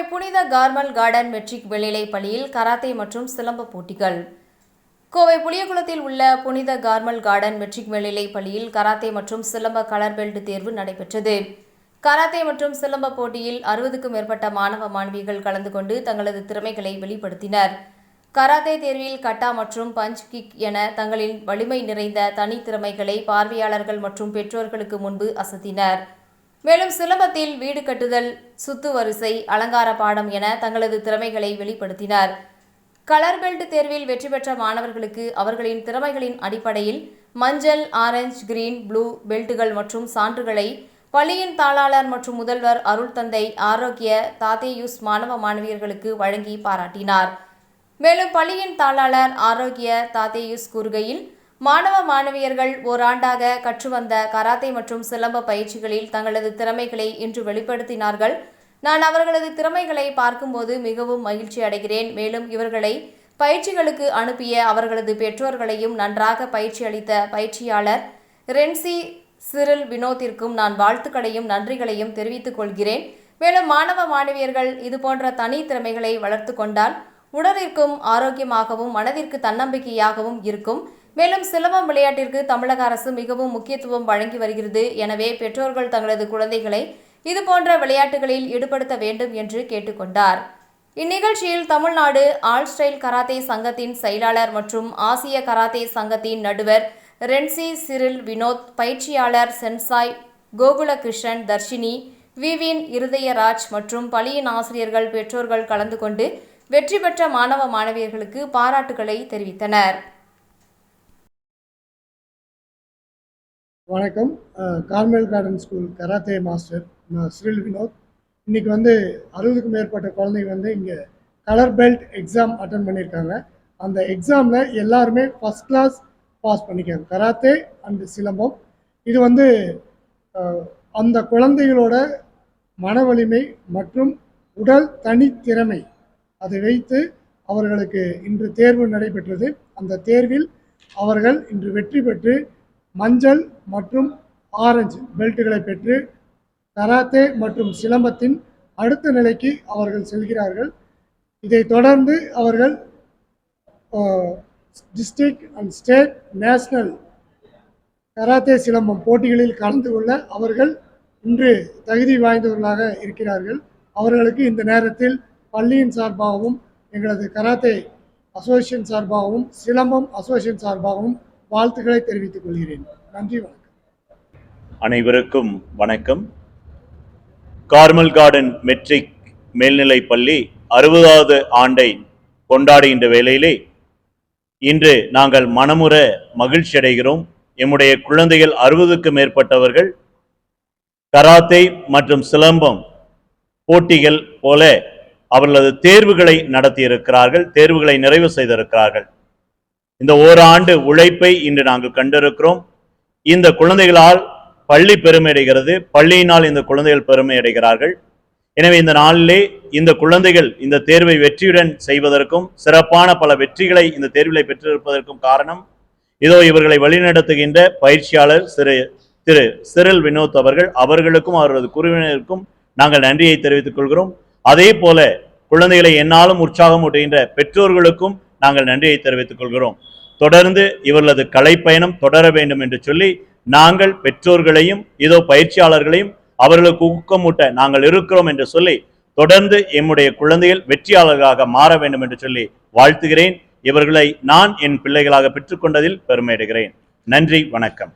கோவை புனித Carmel garden matric மேல்நிலைப் பள்ளியில் கராத்தே மற்றும் சிலம்ப போட்டிகள். கோவை புளியகுளத்தில் உள்ள புனித கார்மல் கார்டன் மெட்ரிக் மேல்நிலை பள்ளியில் கராத்தே மற்றும் சிலம்ப கலர் பெல்ட் தேர்வு நடைபெற்றது. கராத்தே மற்றும் சிலம்ப போட்டியில் அறுபதுக்கும் மேற்பட்ட மாணவ மாணவிகள் கலந்து கொண்டு தங்களது திறமைகளை வெளிப்படுத்தினர். கராத்தே தேர்வில் கட்டா மற்றும் பஞ்ச் கிக் என தங்களின் வலிமை நிறைந்த தனித்திறமைகளை பார்வையாளர்கள் மற்றும் பெற்றோர்களுக்கு முன்பு அசத்தினர். மேலும் சிலம்பத்தில் வீடு கட்டுதல் சுத்து வரிசை அலங்கார பாடம் என தங்களது திறமைகளை வெளிப்படுத்தினர். கலர் பெல்ட் தேர்வில் வெற்றி பெற்ற மாணவர்களுக்கு அவர்களின் திறமைகளின் அடிப்படையில் மஞ்சள் ஆரஞ்சு கிரீன் ப்ளூ பெல்ட்டுகள் மற்றும் சான்றுகளை பள்ளியின் தாளாளர் மற்றும் முதல்வர் அருள் தந்தை ஆரோக்கிய தாத்தேயூஸ் மாணவ மாணவியர்களுக்கு வழங்கி பாராட்டினார். மேலும் பள்ளியின் தாளாளர் ஆரோக்கிய தாத்தேயூஸ் கூறுகையில் மாணவ மாணவியர்கள் ஓராண்டாக கற்று வந்த கராத்தே மற்றும் சிலம்ப பயிற்சிகளில் தங்களது திறமைகளை இன்று வெளிப்படுத்தினார்கள். நான் அவர்களது திறமைகளை பார்க்கும்போது மிகவும் மகிழ்ச்சி அடைகிறேன். மேலும் இவர்களை பயிற்சிகளுக்கு அனுப்பிய அவர்களது பெற்றோர்களையும் நன்றாக பயிற்சி அளித்த பயிற்சியாளர் ரென்சி சிறில் வினோத்திற்கும் நான் வாழ்த்துக்களையும் நன்றிகளையும் தெரிவித்துக் கொள்கிறேன். மேலும் மாணவ மாணவியர்கள் இதுபோன்ற தனி திறமைகளை வளர்த்து கொண்டால் உடலிற்கும் ஆரோக்கியமாகவும் மனதிற்கு தன்னம்பிக்கையாகவும் இருக்கும். மேலும் சிலம்பம் விளையாட்டிற்கு தமிழக அரசு மிகவும் முக்கியத்துவம் வழங்கி வருகிறது. எனவே பெற்றோர்கள் தங்களது குழந்தைகளை இதுபோன்ற விளையாட்டுகளில் ஈடுபடுத்த வேண்டும் என்று கேட்டுக்கொண்டார். இந்நிகழ்ச்சியில் தமிழ்நாடு ஆல் ஸ்டைல் கராத்தே சங்கத்தின் செயலாளர் மற்றும் ஆசிய கராத்தே சங்கத்தின் நடுவர் ரென்சி சிறில் வினோத் பயிற்சியாளர் சென்சாய் கோகுலகிருஷ்ணன் தர்ஷினி விவின் இருதயராஜ் மற்றும் பள்ளியின் ஆசிரியர்கள் பெற்றோர்கள் கலந்து கொண்டு வெற்றி பெற்ற மாணவ மாணவியர்களுக்கு பாராட்டுகளை தெரிவித்தனர். வணக்கம். Carmel Carmel garden school karate master நான் ஸ்ரீல் வினோத் இன்னைக்கு வந்து அறுபதுக்கும் மேற்பட்ட குழந்தைங்க வந்து இங்கே கலர் பெல்ட் எக்ஸாம் அட்டன் பண்ணியிருக்காங்க. அந்த எக்ஸாமில் எல்லாருமே ஃபஸ்ட் கிளாஸ் பாஸ் பண்ணிக்காங்க கராத்தே அண்ட் சிலம்பம் இது வந்து அந்த குழந்தைகளோட மன வலிமை மற்றும் உடல் தனித்திறமை அதை வைத்து அவர்களுக்கு இன்று தேர்வு நடைபெற்றது. அந்த தேர்வில் அவர்கள் இன்று வெற்றி பெற்று மஞ்சள் மற்றும் ஆரஞ்சு பெல்ட்டுகளை பெற்று கராத்தே மற்றும் சிலம்பத்தின் அடுத்த நிலைக்கு அவர்கள் செல்கிறார்கள். இதைத் தொடர்ந்து அவர்கள் district and state national karate silambam போட்டிகளில் கலந்து கொள்ள அவர்கள் இன்று தகுதி வாய்ந்தவர்களாக இருக்கிறார்கள். அவர்களுக்கு இந்த நேரத்தில் பள்ளியின் சார்பாகவும் எங்களது கராத்தே அசோசியேஷன் சார்பாகவும் சிலம்பம் அசோசியேஷன் சார்பாகவும் வாழ்த்துக்களை தெரிவித்துக் கொள்கிறேன். நன்றி வணக்கம். அனைவருக்கும் வணக்கம். கார்மல் கார்டன் மெட்ரிக் மேல்நிலைப் பள்ளி அறுபதாவது ஆண்டை கொண்டாடுகின்ற வேளையிலே இன்று நாங்கள் மனமுற மகிழ்ச்சி அடைகிறோம். எம்முடைய குழந்தைகள் அறுபதுக்கு மேற்பட்டவர்கள் கராத்தே மற்றும் சிலம்பம் போட்டிகள் போல அவர்களது தேர்வுகளை நடத்தியிருக்கிறார்கள் தேர்வுகளை நிறைவு செய்திருக்கிறார்கள். இந்த ஓராண்டு உழைப்பை இன்று நாங்கள் கண்டிருக்கிறோம். இந்த குழந்தைகளால் பள்ளி பெருமை அடைகிறது. பள்ளியினால் இந்த குழந்தைகள் பெருமை அடைகிறார்கள். எனவே இந்த நாளிலே இந்த குழந்தைகள் இந்த தேர்வை வெற்றியுடன் செய்வதற்கும் சிறப்பான பல வெற்றிகளை இந்த தேர்விலை பெற்றிருப்பதற்கும் காரணம் இதோ இவர்களை வழிநடத்துகின்ற பயிற்சியாளர் சிறு திரு சிறில் வினோத் அவர்கள். அவர்களுக்கும் அவரது குழுவினருக்கும் நாங்கள் நன்றியை தெரிவித்துக் கொள்கிறோம். அதே போல குழந்தைகளை என்னாலும் உற்சாகம் ஊட்டுகின்ற பெற்றோர்களுக்கும் நாங்கள் நன்றியை தெரிவித்துக் கொள்கிறோம். தொடர்ந்து இவர்களது கலைப்பயணம் தொடர வேண்டும் என்று சொல்லி நாங்கள் பெற்றோர்களையும் இதோ பயிற்சியாளர்களையும் அவர்களுக்கு ஊக்கமூட்ட நாங்கள் இருக்கிறோம் என்று சொல்லி தொடர்ந்து எம்முடைய குழந்தைகள் வெற்றியாளர்களாக மாற வேண்டும் என்று சொல்லி வாழ்த்துகிறேன். இவர்களை நான் என் பிள்ளைகளாக பெற்றுக்கொண்டதில் பெருமையிடுகிறேன். நன்றி வணக்கம்.